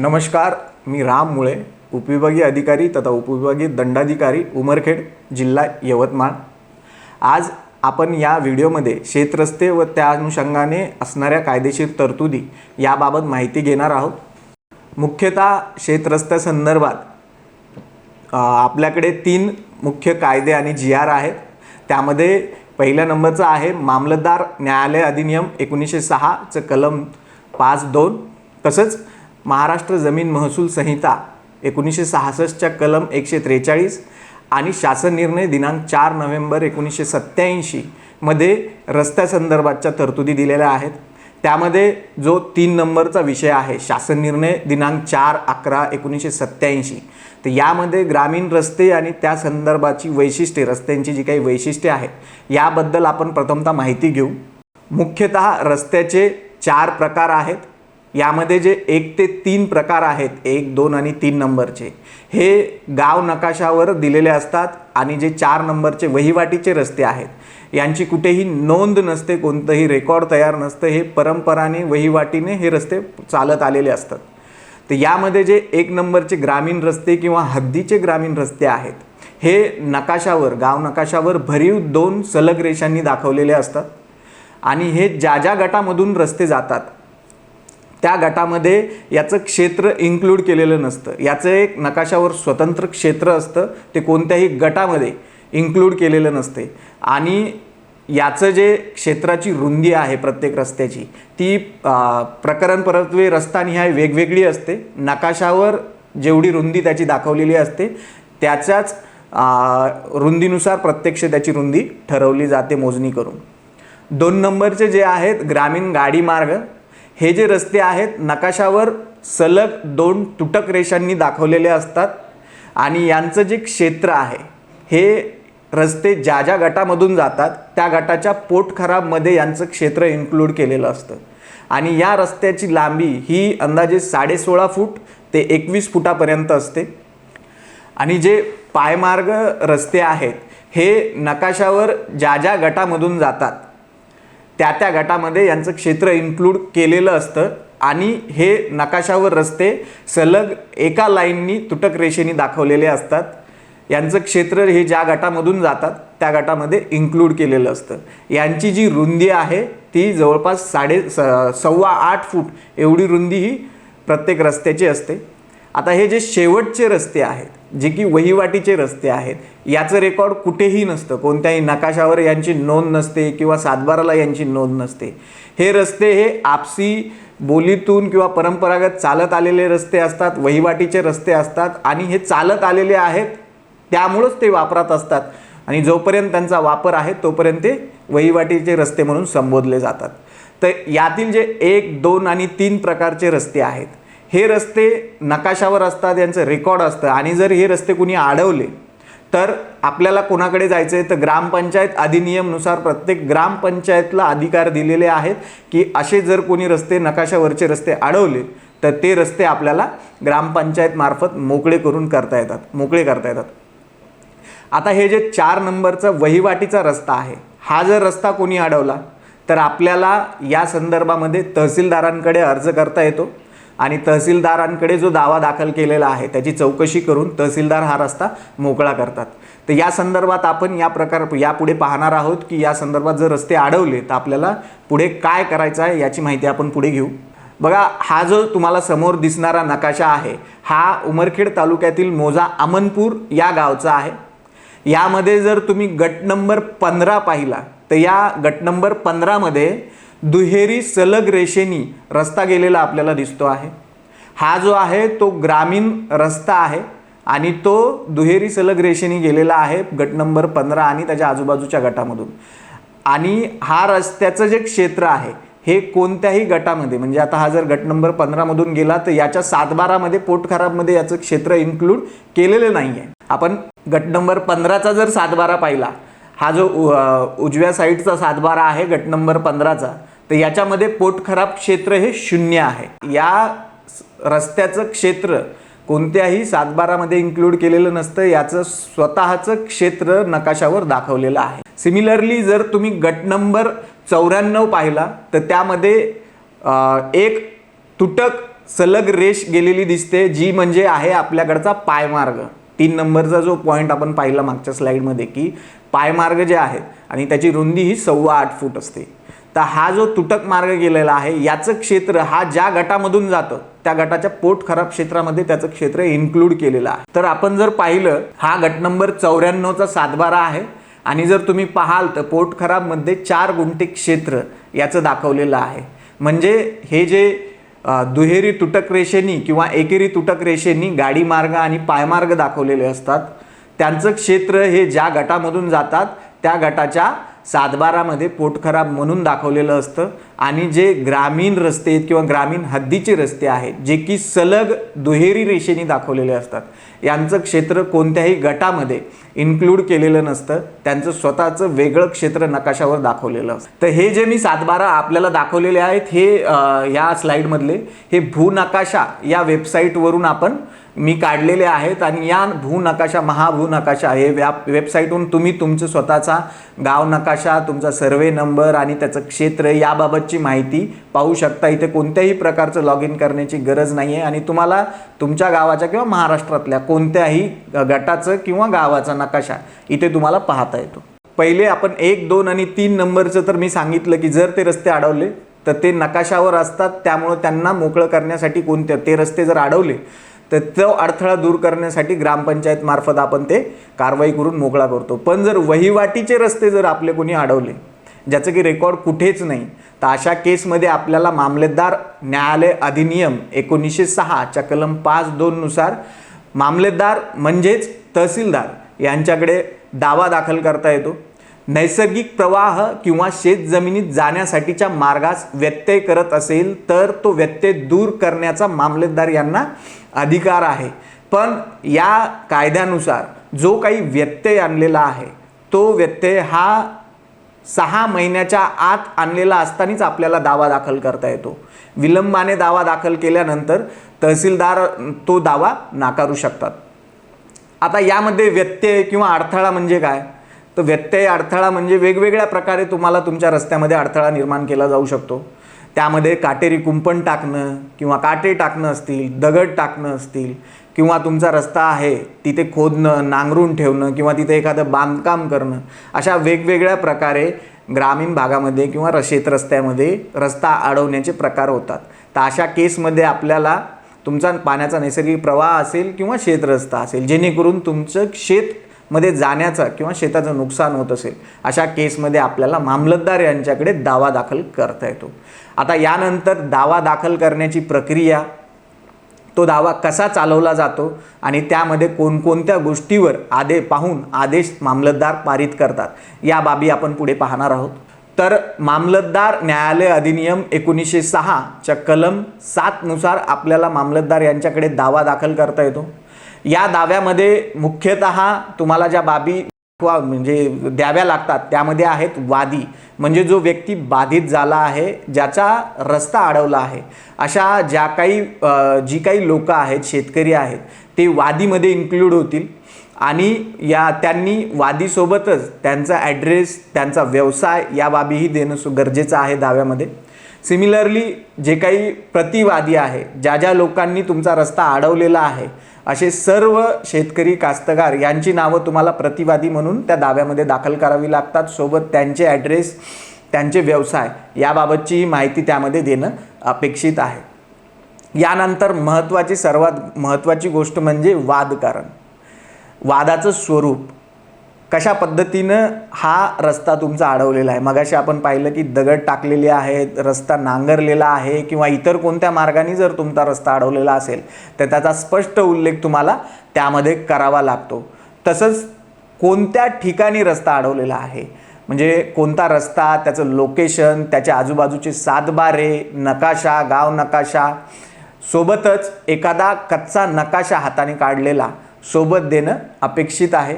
नमस्कार मी राम मुळे उपविभागीय अधिकारी तथा उपविभागीय दंडाधिकारी उमरखेड जिल्हा यवतमाळ. आज आपण या व्हिडिओमध्ये शेतरस्ते व त्या अनुषंगाने असणाऱ्या कायदेशीर तरतुदी याबाबत माहिती घेणार आहोत. मुख्यतः शेतरस्त्यासंदर्भात आपल्याकडे तीन मुख्य कायदे आणि जी आर आहेत. त्यामध्ये पहिल्या नंबरचं आहे मामलतदार न्यायालय अधिनियम एकोणीसशे सहाचं कलम पाच दोन. तसंच महाराष्ट्र जमीन महसूल संहिता एकोणीसशे सहासष्टच्या कलम एकशे त्रेचाळीस आणि शासन निर्णय दिनांक चार नोव्हेंबर एकोणीसशे सत्त्याऐंशीमध्ये रस्त्यासंदर्भातच्या तरतुदी दिलेल्या आहेत. त्यामध्ये जो तीन नंबरचा विषय आहे शासन निर्णय दिनांक चार अकरा एकोणीसशे सत्त्याऐंशी. तर यामध्ये ग्रामीण रस्ते आणि त्या संदर्भाची वैशिष्ट्ये रस्त्यांची जी काही वैशिष्ट्ये आहेत याबद्दल आपण प्रथमतः माहिती घेऊ. मुख्यतः रस्त्याचे चार प्रकार आहेत. यामध्ये जे एक ते तीन प्रकार आहेत एक दोन आणि तीन नंबरचे हे गाव नकाशावर दिलेले असतात आणि जे चार नंबरचे वहिवाटीचे रस्ते आहेत. यांची कुठेही नोंद नसते कोणतंही रेकॉर्ड तयार नसतं हे परंपराने वहिवाटीने हे रस्ते चालत आलेले असतात. तर यामध्ये जे एक नंबरचे ग्रामीण रस्ते किंवा हद्दीचे ग्रामीण रस्ते आहेत हे नकाशावर गाव नकाशावर भरीव दोन सलग रेषांनी दाखवलेले असतात. आणि हे ज्या ज्या गटामधून रस्ते जातात त्या गटामध्ये याचं क्षेत्र इन्क्लूड केलेलं नसतं. याचं एक नकाशावर स्वतंत्र क्षेत्र असतं. ते कोणत्याही गटामध्ये इन्क्लूड केलेलं नसते. आणि याचं जे क्षेत्राची रुंदी आहे प्रत्येक रस्त्याची ती प्रकरण परत्वे रस्तानिहाय वेगवेगळी असते. नकाशावर जेवढी रुंदी त्याची दाखवलेली असते त्याच्याच रुंदीनुसार प्रत्यक्ष त्याची रुंदी ठरवली जाते मोजणी करून. दोन नंबरचे जे आहेत ग्रामीण गाडी मार्ग हे जे रस्ते आहेत नकाशावर सलग दोन तुटक रेषांनी दाखवलेले असतात आणि यांचं जे क्षेत्र आहे हे रस्ते ज्या ज्या गटामधून जातात त्या गटाच्या पोटखराबमध्ये यांचं क्षेत्र इन्क्लूड केलेलं असतं. आणि या रस्त्याची लांबी ही अंदाजे साडेसोळा फूट ते एकवीस फुटापर्यंत असते. आणि जे पायमार्ग रस्ते आहेत हे नकाशावर ज्या ज्या गटामधून जातात त्या त्या गटामध्ये यांचं क्षेत्र इन्क्लूड केलेलं असतं. आणि हे नकाशावर रस्ते सलग एका लाईननी तुटक रेषेने दाखवलेले असतात. यांचं क्षेत्र हे ज्या गटामधून जातात त्या गटामध्ये इन्क्लूड केलेलं असतं. यांची जी रुंदी आहे ती जवळपास साडे स सव्वा आठ फूट एवढी रुंदी ही प्रत्येक रस्त्याची असते. आता हे जे शेवटचे रस्ते आहेत जे की वहिवाटीचे रस्ते आहेत याचं रेकॉर्ड कुठेही नसतं. कोणत्याही नकाशावर यांची नोंद नसते किंवा सातबाराला यांची नोंद नसते. हे रस्ते हे आपसी बोलीतून किंवा परंपरागत चालत आलेले रस्ते असतात वहिवाटीचे रस्ते असतात आणि हे चालत आलेले आहेत त्यामुळंच ते वापरात असतात. आणि जोपर्यंत त्यांचा वापर आहे तोपर्यंत ते वहिवाटीचे रस्ते म्हणून संबोधले जातात. तर यातील जे एक दोन आणि तीन प्रकारचे रस्ते आहेत हे रस्ते नकाशावर असतात यांचं रेकॉर्ड असतं. आणि जर हे रस्ते कुणी अडवले तर आपल्याला कोणाकडे जायचं आहे तर ग्रामपंचायत अधिनियमनुसार प्रत्येक ग्रामपंचायतला अधिकार दिलेले आहेत की असे जर कोणी रस्ते नकाशावरचे रस्ते अडवले तर ते रस्ते आपल्याला ग्रामपंचायतमार्फत मोकळे करून करता येतात मोकळे करता येतात. आता हे जे चार नंबरचा वहिवाटीचा रस्ता आहे हा जर रस्ता कोणी अडवला तर आपल्याला या संदर्भामध्ये तहसीलदारांकडे अर्ज करता येतो. आणि तहसीलदारांकडे जो दावा दाखल केलेला आहे त्याची चौकशी करून तहसीलदार हा रस्ता मोकळा करतात. तर या संदर्भात आपण या प्रकार यापुढे पाहणार आहोत की या संदर्भात जर रस्ते अडवले तर आपल्याला पुढे काय करायचं आहे याची माहिती आपण पुढे घेऊ. बघा हा जो तुम्हाला समोर दिसणारा नकाशा आहे हा उमरखेड तालुक्यातील मोजा अमनपूर या गावचा आहे. यामध्ये जर तुम्ही गट नंबर पंधरा पाहिला तर या गट नंबर पंधरामध्ये दुहेरी सलग रेषेनी रस्ता गेलेला आपल्याला दिसतो आहे. हा जो आहे तो ग्रामीण रस्ता आहे आणि तो दुहेरी सलग रेषेने गेलेला आहे गट नंबर पंधरा आणि त्याच्या आजूबाजूच्या गटामधून. आणि हा रस्त्याचं जे क्षेत्र आहे हे कोणत्याही गटामध्ये म्हणजे आता हा जर गट नंबर पंधरामधून गेला तर याच्या सातबारामध्ये पोट खराबमध्ये याचं क्षेत्र इन्क्लूड केलेलं नाही आहे आपण गट नंबर पंधराचा जर सातबारा पाहिला हा जो उ- उजव्या साईडचा सातबारा आहे गट नंबर पंधराचा तर याच्यामध्ये पोट खराब क्षेत्र हे शून्य आहे. या रस्त्याचं क्षेत्र कोणत्याही सातबारामध्ये इन्क्लूड केलेलं नसतं याचं स्वतःचं क्षेत्र नकाशावर दाखवलेलं आहे. सिमिलरली जर तुम्ही गट नंबर चौऱ्याण्णव पाहिला तर त्यामध्ये एक तुटक सलग रेष गेलेली दिसते जी म्हणजे आहे आपल्याकडचा पायमार्ग. तीन नंबरचा जो पॉईंट आपण पाहिला मागच्या स्लाईडमध्ये की पायमार्ग जे आहेत आणि त्याची रुंदी ही सव्वा आठ फूट असते. तर हा जो तुटक मार्ग गेलेला आहे याचं क्षेत्र हा ज्या गटामधून जातं त्या गटाच्या पोट खराब क्षेत्रामध्ये त्याचं क्षेत्र इन्क्लूड केलेलं आहे. तर आपण जर पाहिलं हा गट नंबर चौऱ्याण्णवचा सातबारा आहे. आणि जर तुम्ही पाहाल तर पोट खराबमध्ये चार गुंठे क्षेत्र याचं दाखवलेलं आहे. म्हणजे हे जे दुहेरी तुटक रेषेनी किंवा एकेरी तुटक रेषेनी गाडी मार्ग आणि पायमार्ग दाखवलेले असतात त्यांचं क्षेत्र हे ज्या गटामधून जातात त्या गटाच्या सातबारामध्ये पोट खराब म्हणून दाखवलेलं असतं. आणि जे ग्रामीण रस्ते आहेत किंवा ग्रामीण हद्दीचे रस्ते आहेत जे की सलग दुहेरी रेषेने दाखवलेले असतात. यांचं क्षेत्र कोणत्याही गटामध्ये इन्क्लूड केलेलं नसतं. त्यांचं स्वतःचं वेगळं क्षेत्र नकाशावर दाखवलेलं असतं. तर हे जे मी सातबारा आपल्याला दाखवलेले आहेत हे या स्लाईडमधले हे भूनकाशा या वेबसाईटवरून आपण मी काढलेले आहेत आणि या भूनकाशा महाभूनकाशा हे व्या वेबसाईटहून तुम्ही तुमचं स्वतःचा गाव नकाशा तुमचा सर्वे नंबर आणि त्याचं क्षेत्र याबाबतची माहिती पाहू शकता. इथे कोणत्याही प्रकारचं लॉग इन करण्याची गरज नाही आहे आणि तुम्हाला तुमच्या गावाच्या किंवा महाराष्ट्रातल्या कोणत्याही गटाचं किंवा गावाचा नकाशा इथे तुम्हाला पाहता येतो. पहिले आपण एक दोन आणि तीन नंबरचं तर मी सांगितलं की जर ते रस्ते अडवले तर ते नकाशावर असतात. त्यामुळं त्यांना मोकळं करण्यासाठी कोणते ते रस्ते जर अडवले तर तो अडथळा दूर करण्यासाठी ग्रामपंचायतमार्फत आपण ते कारवाई करून मोकळा करतो. पण जर वहिवाटीचे रस्ते जर आपले कोणी अडवले ज्याचं की रेकॉर्ड कुठेच नाही तर अशा केसमध्ये आपल्याला मामलेदार न्यायालय अधिनियम एकोणीसशे सहाच्या कलम पाच दोननुसार मामलेदार म्हणजेच तहसीलदार यांच्याकडे दावा दाखल करता येतो. नैसर्गिक प्रवाह किंवा शेतजमिनीत जाण्यासाठीच्या मार्गास व्यत्यय करत असेल तर तो व्यत्यय दूर करण्याचा मामलेदार यांना अधिकार आहे. पण या कायद्यानुसार जो काही व्यत्यय आणलेला आहे तो व्यत्यय हा सहा महिन्याच्या आत आणलेला असतानाच आपल्याला दावा दाखल करता येतो. विलंबाने दावा दाखल केल्यानंतर तहसीलदार तो दावा नाकारू शकतात. आता यामध्ये व्यत्यय किंवा अडथळा म्हणजे काय? तर व्यत्यय अडथळा म्हणजे वेगवेगळ्या प्रकारे तुम्हाला तुमच्या रस्त्यामध्ये अडथळा निर्माण केला जाऊ शकतो. त्यामध्ये काटेरी कुंपण टाकणं किंवा काटे टाकणं असतील दगड टाकणं असतील किंवा तुमचा रस्ता आहे तिथे खोदणं नांगरून ठेवणं किंवा तिथे एखादं बांधकाम करणं अशा वेगवेगळ्या प्रकारे ग्रामीण भागामध्ये किंवा र- शेतरस्त्यामध्ये रस्ता अडवण्याचे प्रकार होतात. तर अशा केसमध्ये आपल्याला तुमचा पाण्याचा नैसर्गिक प्रवाह असेल किंवा शेतरस्ता असेल जेणेकरून तुमचं शेत मध्ये जाण्याचा किंवा शेताचं नुकसान होत असेल अशा केसमध्ये आपल्याला मामलतदार यांच्याकडे दावा दाखल करता येतो. आता यानंतर दावा दाखल करण्याची प्रक्रिया तो दावा कसा चालवला जातो आणि त्यामध्ये कोणकोणत्या गोष्टीवर आदे पाहून आदेश मामलतदार पारित करतात या बाबी आपण पुढे पाहणार आहोत. तर मामलतदार न्यायालय अधिनियम एकोणीसशे सहाच्या कलम सातनुसार आपल्याला मामलतदार यांच्याकडे दावा दाखल करता येतो. या दाव्यामध्ये मुख्यतः तुम्हाला ज्या बाबी म्हणजे द्याव्या लागतात त्यामध्ये आहेत वादी. म्हणजे जो व्यक्ती बाधित झाला आहे ज्याचा रस्ता अडवला आहे अशा ज्या काही जी काही लोक आहेत शेतकरी आहेत ते वादीमध्ये इन्क्लूड होतील. आणि या त्यांनी वादीसोबतच त्यांचा ॲड्रेस त्यांचा व्यवसाय या बाबीही देणं सु गरजेचं आहे दाव्यामध्ये. सिमिलरली जे काही प्रतिवादी आहे ज्या ज्या लोकांनी तुमचा रस्ता अडवलेला आहे असे सर्व शेतकरी कास्तकार यांची नावं तुम्हाला प्रतिवादी म्हणून त्या दाव्यामध्ये दाखल करावी लागतात. सोबत त्यांचे ॲड्रेस त्यांचे व्यवसाय याबाबतची माहिती त्यामध्ये देणं अपेक्षित आहे. यानंतर महत्त्वाची सर्वात महत्त्वाची गोष्ट म्हणजे वादकारण. वादाचं स्वरूप. कशा पद्धतीनं हा रस्ता तुमचा अडवलेला आहे? मगाशी आपण पाहिलं की दगड टाकलेले आहेत रस्ता नांगरलेला आहे किंवा इतर कोणत्या मार्गाने जर तुमचा रस्ता अडवलेला असेल तर त्याचा स्पष्ट उल्लेख तुम्हाला त्यामध्ये करावा लागतो. तसंच कोणत्या ठिकाणी रस्ता अडवलेला आहे? म्हणजे कोणता रस्ता त्याचं लोकेशन त्याच्या आजूबाजूचे सातबारे नकाशा गाव नकाशा सोबतच एखादा कच्चा नकाशा हाताने काढलेला सोबत देणं अपेक्षित आहे.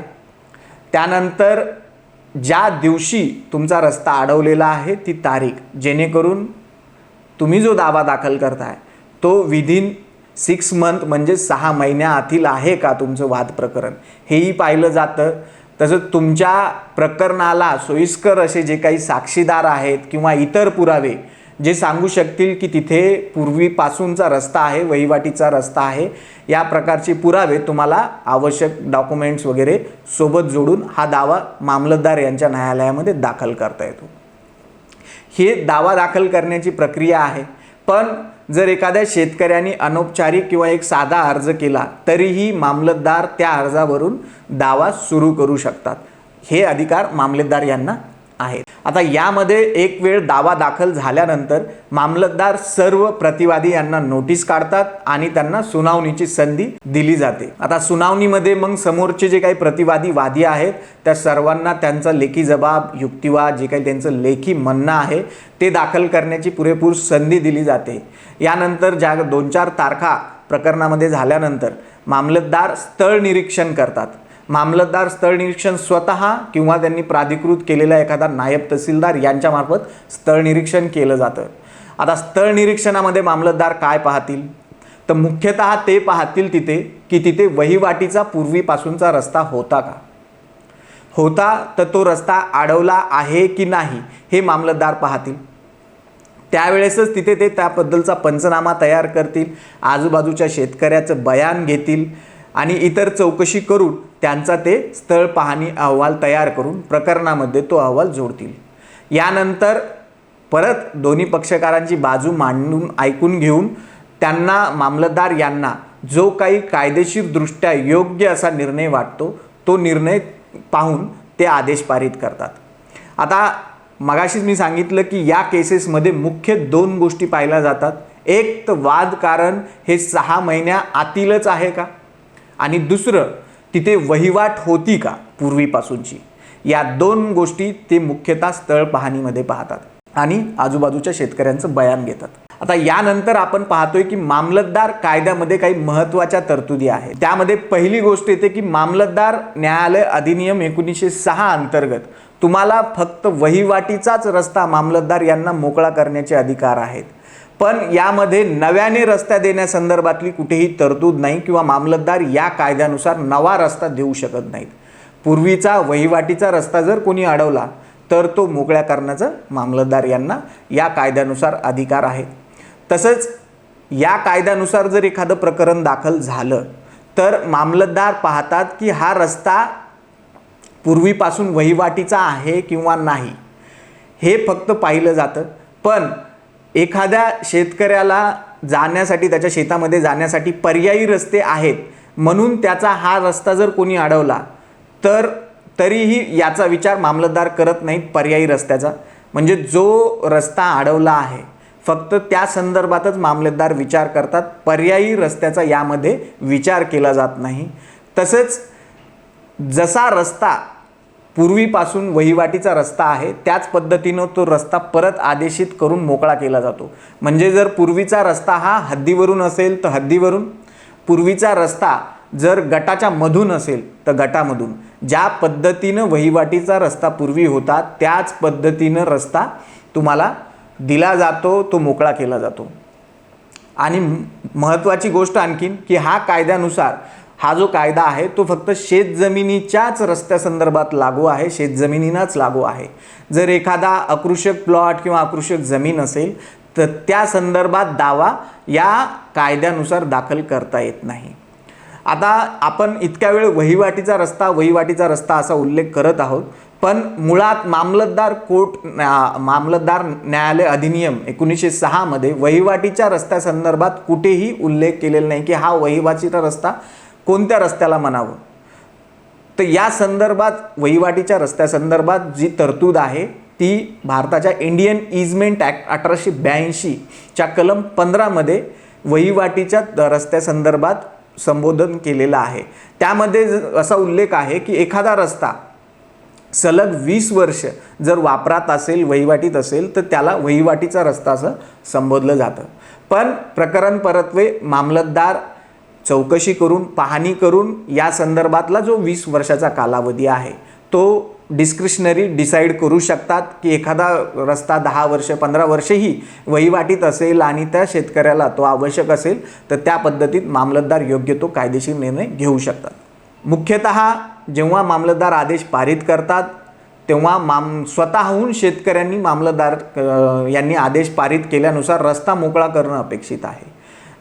त्यानंतर ज्या दिवशी तुमचा रस्ता अडवलेला आहे ती तारीख. जेणेकरून तुम्ही जो दावा दाखल करताय तो विदिन सिक्स मंथ म्हणजे सहा महिन्याआतील आहे का तुमचं वाद प्रकरण? हेही पाहिलं जातं. तसंच तुमच्या प्रकरणाला सोयीस्कर असे जे काही साक्षीदार आहेत किंवा इतर पुरावे जे सांगू शकतील की तिथे पूर्वीपासूनचा रस्ता आहे वहिवाटीचा रस्ता आहे या प्रकारचे पुरावे तुम्हाला आवश्यक डॉक्युमेंट्स वगैरे सोबत जोडून हा दावा मामलतदार यांच्या न्यायालयामध्ये दाखल करता येतो. हे दावा दाखल करण्याची प्रक्रिया आहे. पण जर एखाद्या शेतकऱ्याने अनौपचारिक किंवा एक साधा अर्ज केला तरीही मामलतदार त्या अर्जावरून दावा सुरू करू शकतात. हे अधिकार मामलेदार यांना आहेत. आता यामध्ये एक वेळ दावा दाखल झाल्यानंतर मामलतदार सर्व प्रतिवादी यांना नोटीस काढतात आणि त्यांना सुनावणीची संधी दिली जाते. आता सुनावणीमध्ये मग समोरचे जे काही प्रतिवादी वादी आहेत त्या सर्वांना त्यांचा लेखी जबाब युक्तिवाद जे काही त्यांचं लेखी म्हणणं आहे ते दाखल करण्याची पुरेपूर संधी दिली जाते. यानंतर ज्या दोन चार तारखा प्रकरणामध्ये झाल्यानंतर मामलतदार स्थळ निरीक्षण करतात. मामलतदार स्थळ निरीक्षण स्वतः किंवा त्यांनी प्राधिकृत केलेला एखादा नायब तहसीलदार यांच्यामार्फत स्थळ निरीक्षण केलं जातं. आता स्थळ निरीक्षणामध्ये मामलतदार काय पाहतील? तर मुख्यतः ते पाहतील तिथे की तिथे वहिवाटीचा पूर्वीपासूनचा रस्ता होता का? होता तर तो रस्ता अडवला आहे की नाही हे मामलतदार पाहतील. त्यावेळेसच तिथे ते त्याबद्दलचा पंचनामा तयार करतील आजूबाजूच्या शेतकऱ्याचं बयान घेतील आणि इतर चौकशी करून त्यांचा ते स्थळ पाहणी अहवाल तयार करून प्रकरणामध्ये तो अहवाल जोडतील. यानंतर परत दोन्ही पक्षकारांची बाजू मांडून ऐकून घेऊन त्यांना मामलतदार यांना जो काही कायदेशीरदृष्ट्या योग्य असा निर्णय वाटतो तो निर्णय पाहून ते आदेश पारित करतात. आता मगाशीच मी सांगितलं की या केसेसमध्ये मुख्य दोन गोष्टी पाहिल्या जातात. एक तर वाद कारण हे सहा महिन्या आतीलच आहे का? आणि दुसरं तिथे वहिवाट होती का पूर्वीपासूनची? या दोन गोष्टी ते मुख्यतः स्थळ पाहणीमध्ये पाहतात आणि आजूबाजूच्या शेतकऱ्यांचं बयान घेतात. आता यानंतर आपण पाहतोय की मामलतदार कायद्यामध्ये काही महत्त्वाच्या तरतुदी आहेत. त्यामध्ये पहिली गोष्ट येते की मामलतदार न्यायालय अधिनियम एकोणीसशे सहा अंतर्गत तुम्हाला फक्त वहिवाटीचाच रस्ता मामलतदार यांना मोकळा करण्याचे अधिकार आहेत. पण यामध्ये नव्याने रस्ता देण्यासंदर्भातली कुठेही तरतूद नाही किंवा मामलतदार या कायद्यानुसार नवा रस्ता देऊ शकत नाहीत. पूर्वीचा वहिवाटीचा रस्ता जर कोणी अडवला तर तो मोकळ्या करण्याचा मामलतदार यांना या कायद्यानुसार अधिकार आहे. तसंच या कायद्यानुसार जर एखादं प्रकरण दाखल झालं तर मामलतदार पाहतात की हा रस्ता पूर्वीपासून वहिवाटीचा आहे किंवा नाही हे फक्त पाहिलं जातं. पण एखाद्या शेतकऱ्याला जाण्यासाठी त्याच्या शेतामध्ये जाण्यासाठी पर्यायी रस्ते आहेत म्हणून त्याचा हा रस्ता जर कोणी अडवला तर तरीही याचा विचार मामलतदार करत नाहीत पर्यायी रस्त्याचा. म्हणजे जो रस्ता अडवला आहे फक्त त्या संदर्भातच मामलेदार विचार करतात. पर्यायी रस्त्याचा यामध्ये विचार केला जात नाही. तसंच जसा रस्ता पूर्वीपासून वहिवाटीचा रस्ता आहे त्याच पद्धतीनं तो रस्ता परत आदेशित करून मोकळा केला जातो. म्हणजे जर पूर्वीचा रस्ता हा हद्दीवरून असेल तर हद्दीवरून. पूर्वीचा रस्ता जर गटाच्या मधून असेल तर गटामधून. ज्या पद्धतीनं वहिवाटीचा रस्ता पूर्वी होता त्याच पद्धतीनं रस्ता तुम्हाला दिला जातो तो मोकळा केला जातो. आणि महत्त्वाची गोष्ट आणखीन की हा कायद्यानुसार हा जो कायदा आहे तो फक्त शेतजमिनीच्याच रस्त्यासंदर्भात लागू आहे शेतजमिनीनाच लागू आहे. जर एखादा आकृषक प्लॉट किंवा आकृषक जमीन असेल तर त्या संदर्भात दावा या कायद्यानुसार दाखल करता येत नाही. आता आपण इतक्या वेळ वहिवाटीचा रस्ता वहिवाटीचा रस्ता असा उल्लेख करत आहोत पण मुळात मामलतदार कोर्ट न्या- मामलतदार न्यायालय अधिनियम एकोणीसशे सहामध्ये वहिवाटीच्या रस्त्यासंदर्भात कुठेही उल्लेख केलेला नाही की हा वहिवाटीचा रस्ता कोणत्या रस्त्याला म्हणावं? तर या संदर्भात वहिवाटीच्या रस्त्यासंदर्भात जी तरतूद आहे ती भारताच्या इंडियन इजमेंट ॲक्ट अठराशे ब्याऐंशीच्या कलम पंधरामध्ये वहिवाटीच्या द- रस्त्यासंदर्भात संबोधन केलेलं आहे. त्यामध्ये ज- असा उल्लेख आहे की एखादा रस्ता सलग वीस वर्ष जर वापरात असेल वहिवाटीत असेल तर त्याला वहिवाटीचा रस्ता असं संबोधलं जातं. पण प्रकरण परत्वे मामलतदार चौकशी करून पाहणी करून या संदर्भातला जो वीस वर्षाचा कालावधी आहे तो डिस्क्रिशनरी डिसाईड करू शकतात की एखादा रस्ता दहा वर्ष पंधरा वर्षही वहिवाटीत असेल आणि त्या शेतकऱ्याला तो आवश्यक असेल तर त्या पद्धतीत मामलतदार योग्य तो कायदेशीर निर्णय घेऊ शकतात. मुख्यतः जेव्हा मामलतदार आदेश पारित करतात तेव्हा माम स्वतःहून शेतकऱ्यांनी मामलतदार यांनी आदेश पारित केल्यानुसार रस्ता मोकळा करणं अपेक्षित आहे.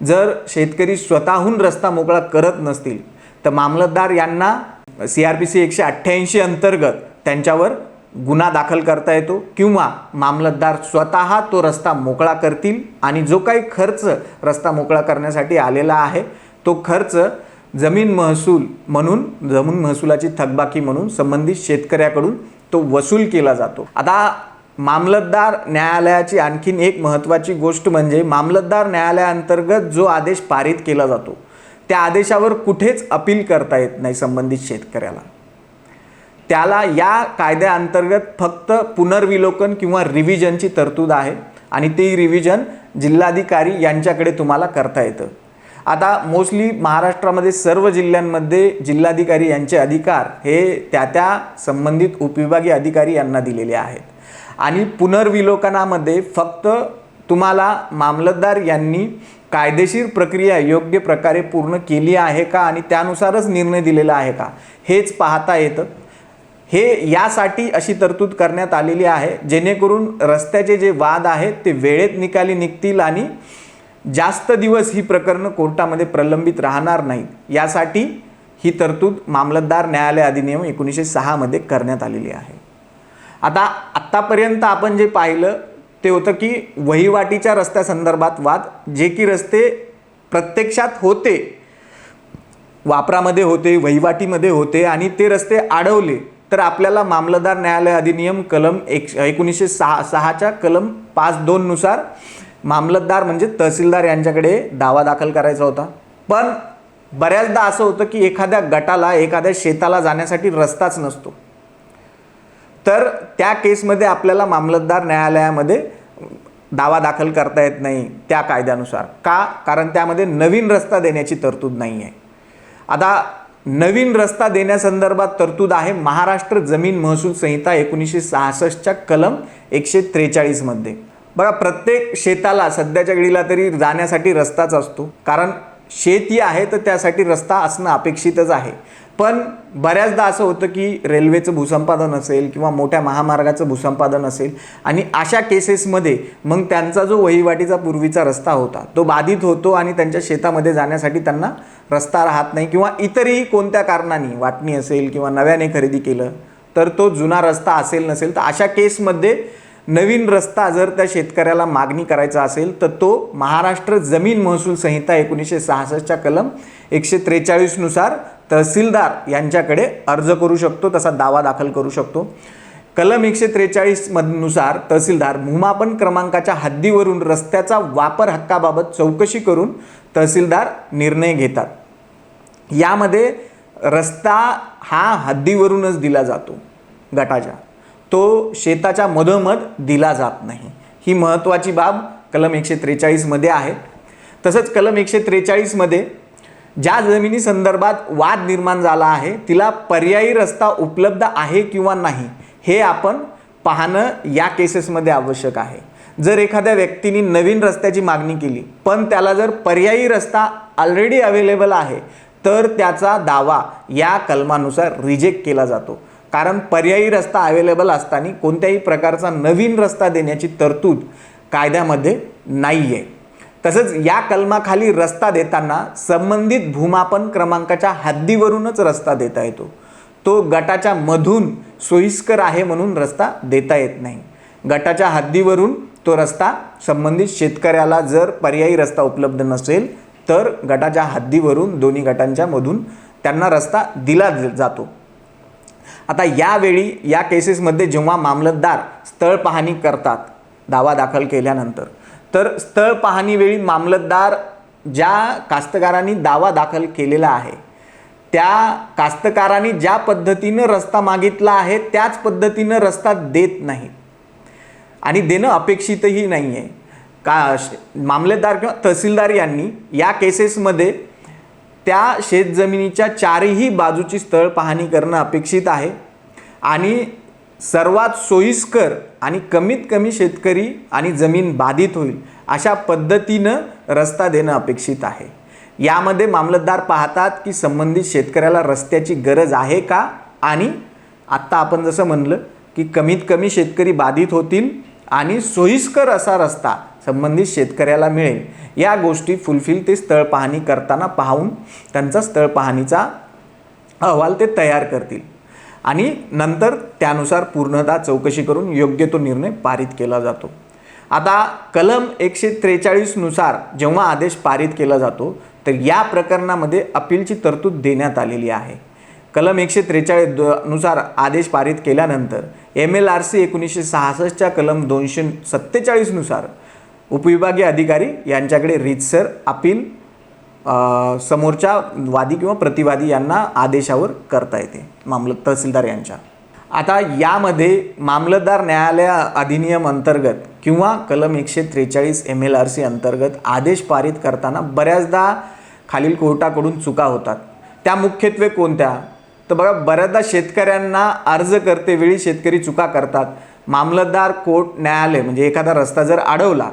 जर शेतकरी स्वतःहून रस्ता मोकळा करत नसतील तर मामलतदार यांना सी आर पी सी एकशे अठ्ठ्याऐंशी अंतर्गत त्यांच्यावर गुन्हा दाखल करता येतो किंवा मामलतदार स्वतः तो रस्ता मोकळा करतील आणि जो काही खर्च रस्ता मोकळा करण्यासाठी आलेला आहे तो खर्च जमीन महसूल म्हणून जमीन महसुलाची थकबाकी म्हणून संबंधित शेतकऱ्याकडून तो वसूल केला जातो. आता मामलतदार न्यायालयाची आणखीन एक महत्त्वाची गोष्ट म्हणजे मामलतदार न्यायालयाअंतर्गत जो आदेश पारित केला जातो त्या आदेशावर कुठेच अपील करता येत नाही संबंधित शेतकऱ्याला. त्याला या कायद्याअंतर्गत फक्त पुनर्विलोकन किंवा रिव्हिजनची तरतूद आहे आणि ते रिव्हिजन जिल्हाधिकारी यांच्याकडे तुम्हाला करता येतं. आता मोस्टली महाराष्ट्रामध्ये सर्व जिल्ह्यांमध्ये जिल्हाधिकारी यांचे अधिकार हे त्या त्या संबंधित उपविभागीय अधिकारी यांना दिलेले आहेत. आणि पुनर्विलोकनामध्ये फक्त तुम्हाला मामलतदार यांनी कायदेशीर प्रक्रिया योग्य प्रकारे पूर्ण केली आहे का आणि त्यानुसारच निर्णय दिलेला आहे का हेच पाहता येतं. हे यासाठी अशी तरतूद करण्यात आलेली आहे जेणेकरून रस्त्याचे जे वाद आहेत ते वेळेत निकाली निघतील आणि जास्त दिवस ही प्रकरणं कोर्टामध्ये प्रलंबित राहणार नाहीत. यासाठी ही तरतूद मामलतदार न्यायालय अधिनियम एकोणीसशे सहामध्ये करण्यात आलेली आहे. आता आत्तापर्यंत आपण जे पाहिलं ते होतं की वहिवाटीच्या रस्त्यासंदर्भात वाद जे की रस्ते प्रत्यक्षात होते वापरामध्ये होते वहिवाटीमध्ये होते आणि ते रस्ते अडवले तर आपल्याला मामलतदार न्यायालय अधिनियम कलम एक एकोणीसशे सहा सहाच्या कलम पाच दोननुसार मामलतदार म्हणजे तहसीलदार यांच्याकडे दावा दाखल करायचा होता. पण बऱ्याचदा असं होतं की एखाद्या गटाला एखाद्या शेताला जाण्यासाठी रस्ताच नसतो. तर त्या केसमध्ये आपल्याला मामलतदार न्यायालयामध्ये दावा दाखल करता येत नाही त्या कायद्यानुसार. का? कारण त्यामध्ये नवीन रस्ता देण्याची तरतूद नाही आहे आता नवीन रस्ता देण्यासंदर्भात तरतूद आहे महाराष्ट्र जमीन महसूल संहिता एकोणीसशे सहासष्टच्या कलम एकशे त्रेचाळीसमध्ये बघा प्रत्येक शेताला सध्याच्या घडीला तरी जाण्यासाठी रस्ताच असतो. कारण शेती आहे तर त्यासाठी रस्ता असणं अपेक्षितच आहे. पण बऱ्याचदा असं होतं की रेल्वेचं भूसंपादन असेल किंवा मोठ्या महामार्गाचं भूसंपादन असेल आणि अशा केसेसमध्ये मग त्यांचा जो वहिवाटीचा पूर्वीचा रस्ता होता तो बाधित होतो आणि त्यांच्या शेतामध्ये जाण्यासाठी त्यांना रस्ता राहत नाही किंवा इतरही कोणत्या कारणाने वाटणी असेल किंवा नव्याने खरेदी केलं तर तो जुना रस्ता असेल नसेल तर अशा केसमध्ये नवीन रस्ता जर त्या शेतकऱ्याला मागणी करायचा असेल तर तो महाराष्ट्र जमीन महसूल संहिता एकोणीसशे सहासष्टच्या कलम एकशे त्रेचाळीसनुसार तहसीलदार यांच्याकडे अर्ज करू शकतो तसा दावा दाखल करू शकतो. कलम एकशे त्रेचाळीसमधनुसार तहसीलदार भूमापन क्रमांकाच्या हद्दीवरून रस्त्याचा वापर हक्काबाबत चौकशी करून तहसीलदार निर्णय घेतात. यामध्ये रस्ता हा हद्दीवरूनच दिला जातो गटाच्या. तो शेताच्या मधोमध दिला जात नाही. ही महत्त्वाची बाब कलम एकशे त्रेचाळीसमध्ये आहे. तसंच कलम एकशे त्रेचाळीसमध्ये ज्या जमिनी संदर्भात वाद निर्माण झाला आहे तिला पर्यायी रस्ता उपलब्ध आहे किंवा नाही हे आपण पाहणं या केसेसमध्ये आवश्यक आहे. जर एखाद्या व्यक्तीने नवीन रस्त्याची मागणी केली पण त्याला जर पर्यायी रस्ता ऑलरेडी अवेलेबल आहे तर त्याचा दावा या कलमानुसार रिजेक्ट केला जातो. कारण पर्यायी रस्ता अवेलेबल असताना कोणत्याही प्रकारचा नवीन रस्ता देण्याची तरतूद कायद्यामध्ये नाही आहे तसंच या कलमाखाली रस्ता देताना संबंधित भूमापन क्रमांकाच्या हद्दीवरूनच रस्ता देता येतो. तो गटाच्या मधून सोयीस्कर आहे म्हणून रस्ता देता येत नाही. गटाच्या हद्दीवरून तो रस्ता संबंधित शेतकऱ्याला जर पर्यायी रस्ता उपलब्ध नसेल तर गटाच्या हद्दीवरून दोन्ही गटांच्या मधून त्यांना रस्ता दिला जातो. आता यावेळी या केसेसमध्ये जेव्हा मामलतदार स्थळ पाहणी करतात दावा दाखल केल्यानंतर तर स्थळ पाहणीवेळी मामलतदार ज्या कास्तकारांनी दावा दाखल केलेला आहे त्या कास्तकारांनी ज्या पद्धतीनं रस्ता मागितला आहे त्याच पद्धतीनं रस्ता देत नाही आणि देणं अपेक्षितही नाही आहे का मामलेदार किंवा तहसीलदार यांनी या केसेसमध्ये त्या शेतजमिनीच्या चारही बाजूची स्थळ पाहणी करणं अपेक्षित आहे. आणि सर्वात सोयीस्कर आणि कमीत कमी शेतकरी आणि जमीन बाधित होईल अशा पद्धतीनं रस्ता देणं अपेक्षित आहे. यामध्ये मामलतदार पाहतात की संबंधित शेतकऱ्याला रस्त्याची गरज आहे का? आणि आत्ता आपण जसं म्हणलं की कमीत कमी शेतकरी बाधित होतील आणि सोयीस्कर असा रस्ता संबंधित शेतकऱ्याला मिळेल. या गोष्टी फुलफिल ते स्थळ पाहणी करताना पाहून त्यांचा स्थळ पाहणीचा अहवाल ते तयार करतील. आणि नंतर त्यानुसार पूर्णतः चौकशी करून योग्य तो निर्णय पारित केला जातो. आता कलम एकशे त्रेचाळीसनुसार जेव्हा आदेश पारित केला जातो तर या प्रकरणामध्ये अपीलची तरतूद देण्यात आलेली आहे. कलम एकशे त्रेचाळीस द नुसार आदेश पारित केल्यानंतर एम एल आर सी एकोणीसशे सहासष्टच्या कलम दोनशे सत्तेचाळीसनुसार उपविभागीय अधिकारी यांच्याकडे रीतसर अपील समोरच्या वादी किंवा प्रतिवादी यांना आदेशावर करता येते मामल तहसीलदार यांच्या. आता यामध्ये मामलतदार न्यायालय अधिनियम अंतर्गत किंवा कलम एकशे त्रेचाळीस एम एल आर सी अंतर्गत आदेश पारित करताना बऱ्याचदा खालील कोर्टाकडून चुका होतात. त्या मुख्यत्वे कोणत्या? तर बघा बऱ्याचदा शेतकऱ्यांना अर्ज करतेवेळी शेतकरी चुका करतात. मामलतदार कोर्ट न्यायालय म्हणजे एखादा रस्ता जर अडवला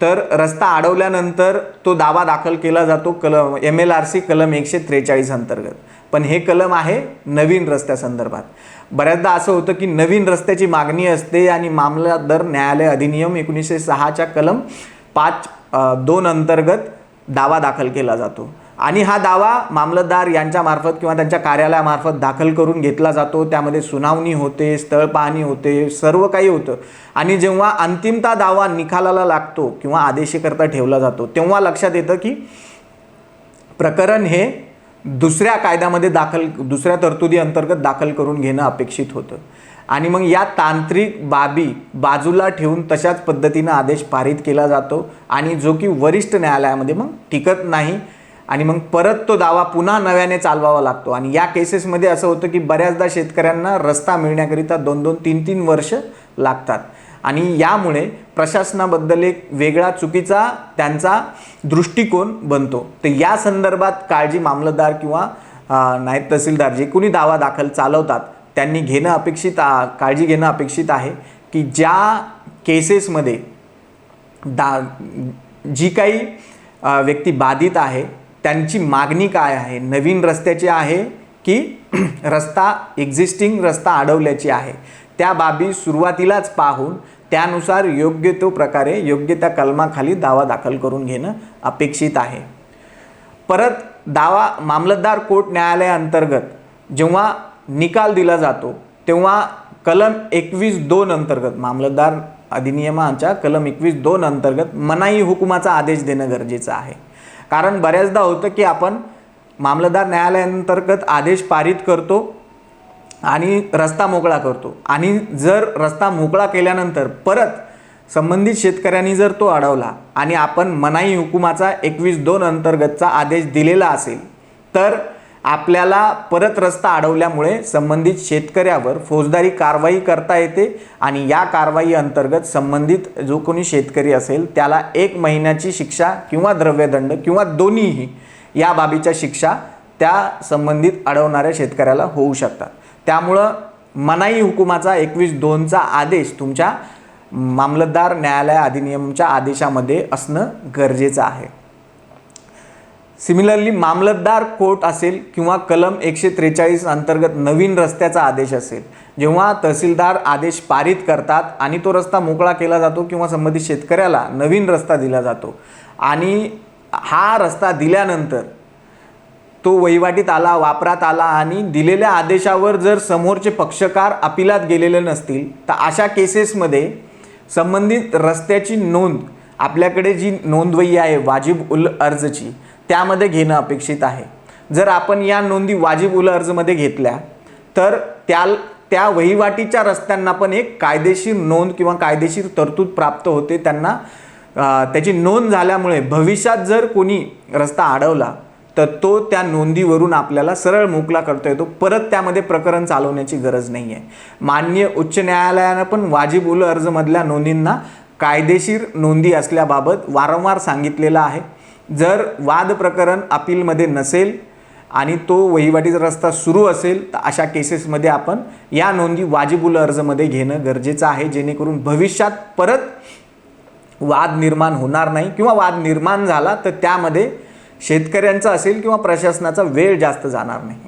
तर रस्ता अडवल्यानंतर तो दावा दाखल केला जातो कलम एम एल आर सी कलम एकशे त्रेचाळीस अंतर्गत. पण हे कलम आहे नवीन रस्त्यासंदर्भात बऱ्याचदा असं होतं की नवीन रस्त्याची मागणी असते आणि मामलतदार न्यायालय अधिनियम एकोणीसशे सहाच्या कलम पाच दोन अंतर्गत दावा दाखल केला जातो. आणि हा दावा मामलतदार यांच्यामार्फत किंवा त्यांच्या कार्यालयामार्फत दाखल करून घेतला जातो. त्यामध्ये सुनावणी होते स्थळ पाहणी होते सर्व काही होतं. आणि जेव्हा अंतिमता दावा निकालाला लागतो किंवा आदेशीकरता ठेवला जातो तेव्हा लक्षात येतं की प्रकरण हे दुसऱ्या कायद्यामध्ये दाखल दुसऱ्या तरतुदी अंतर्गत दाखल करून घेणं अपेक्षित होतं. आणि मग या तांत्रिक बाबी बाजूला ठेवून तशाच पद्धतीनं आदेश पारित केला जातो. आणि जो की वरिष्ठ न्यायालयामध्ये मग टिकत नाही. आणि मग परत तो दावा पुन्हा नव्याने चालवावा लागतो. आणि या केसेसमध्ये असं होतं की बऱ्याचदा शेतकऱ्यांना रस्ता मिळण्याकरिता दोन दोन तीन तीन वर्ष लागतात. आणि यामुळे प्रशासनाबद्दल एक वेगळा चुकीचा त्यांचा दृष्टिकोन बनतो. तर या संदर्भात काळजी मामलतदार किंवा नायब तहसीलदार जे कोणी दावा दाखल चालवतात त्यांनी घेणं अपेक्षित काळजी घेणं अपेक्षित आहे की ज्या केसेसमध्ये दा जी काही व्यक्ती बाधित आहे त्यांची मागणी काय आहे? नवीन रस्त्याची आहे की रस्ता एक्झिस्टिंग रस्ता अडवल्याची आहे? त्या बाबी सुरुवातीलाच पाहून त्यानुसार योग्य तो प्रकारे योग्य त्या कलमाखाली दावा दाखल करून घेणं अपेक्षित आहे. परत दावा मामलतदार कोर्ट न्यायालयाअंतर्गत जेव्हा निकाल दिला जातो तेव्हा कलम एकवीस दोन अंतर्गत मामलतदार अधिनियमाच्या कलम एकवीस दोन अंतर्गत मनाई हुकुमाचा आदेश देणं गरजेचं आहे. कारण बऱ्याचदा होतं की आपण मामलतदार न्यायालयांतर्गत आदेश पारित करतो आणि रस्ता मोकळा करतो. आणि जर रस्ता मोकळा केल्यानंतर परत संबंधित शेतकऱ्यांनी जर तो अडवला आणि आपण मनाई हुकुमाचा एकवीस दोन अंतर्गतचा आदेश दिलेला असेल तर आपल्याला परत रस्ता अडवल्यामुळे संबंधित शेतकऱ्यावर फौजदारी कारवाई करता येते आणि या कारवाई अंतर्गत संबंधित जो कोणी शेतकरी असेल त्याला एक महिन्याची शिक्षा किंवा द्रव्यदंड किंवा दोन्हीही या बाबीच्या शिक्षा त्या संबंधित अडवणाऱ्या शेतकऱ्याला होऊ शकतात. त्यामुळं मनाई हुकुमाचा एकवीस दोनचा आदेश तुमच्या मामलतदार न्यायालय अधिनियमच्या आदेशामध्ये असणं गरजेचं आहे. सिमिलरली मामलतदार कोर्ट असेल किंवा कलम एकशे त्रेचाळीस अंतर्गत नवीन रस्त्याचा आदेश असेल जेव्हा तहसीलदार आदेश पारित करतात आणि तो रस्ता मोकळा केला जातो किंवा संबंधित शेतकऱ्याला नवीन रस्ता दिला जातो. आणि हा रस्ता दिल्यानंतर तो वहिवाटीत आला वापरात आला आणि दिलेल्या आदेशावर जर समोरचे पक्षकार अपिलात गेलेले नसतील तर अशा केसेसमध्ये संबंधित रस्त्याची नोंद आपल्याकडे जी नोंदवही आहे वाजिब उल अर्जची त्यामध्ये घेणं अपेक्षित आहे. जर आपण या नोंदी वाजिब उल अर्जमध्ये घेतल्या तर त्या त्या वहिवाटीच्या रस्त्यांना पण एक कायदेशीर नोंद किंवा कायदेशीर तरतूद प्राप्त होते. त्यांना त्याची नोंद झाल्यामुळे भविष्यात जर कोणी रस्ता अडवला तर तो त्या नोंदीवरून आपल्याला सरळ मोकला करता येतो. परत त्यामध्ये प्रकरण चालवण्याची गरज नाही आहे मान्य उच्च न्यायालयानं पण वाजिब उल अर्जमधल्या नोंदींना कायदेशीर नोंदी असल्याबाबत वारंवार सांगितलेलं आहे. जर वाद प्रकरण अपीलमध्ये नसेल आणि तो वहिवाटीचा रस्ता सुरू असेल तर अशा केसेसमध्ये आपण या नोंदी वाजिब उल अर्जमध्ये घेणं गरजेचं आहे जेणेकरून भविष्यात परत वाद निर्माण होणार नाही किंवा वाद निर्माण झाला तर त्यामध्ये शेतकऱ्यांचा असेल किंवा प्रशासनाचा वेळ जास्त जाणार नाही.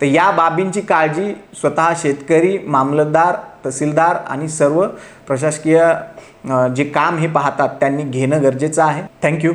तर या बाबींची काळजी स्वतः शेतकरी मामलतदार तहसीलदार आणि सर्व प्रशासकीय जे काम हे पाहतात त्यांनी घेणं गरजेचं आहे. थँक्यू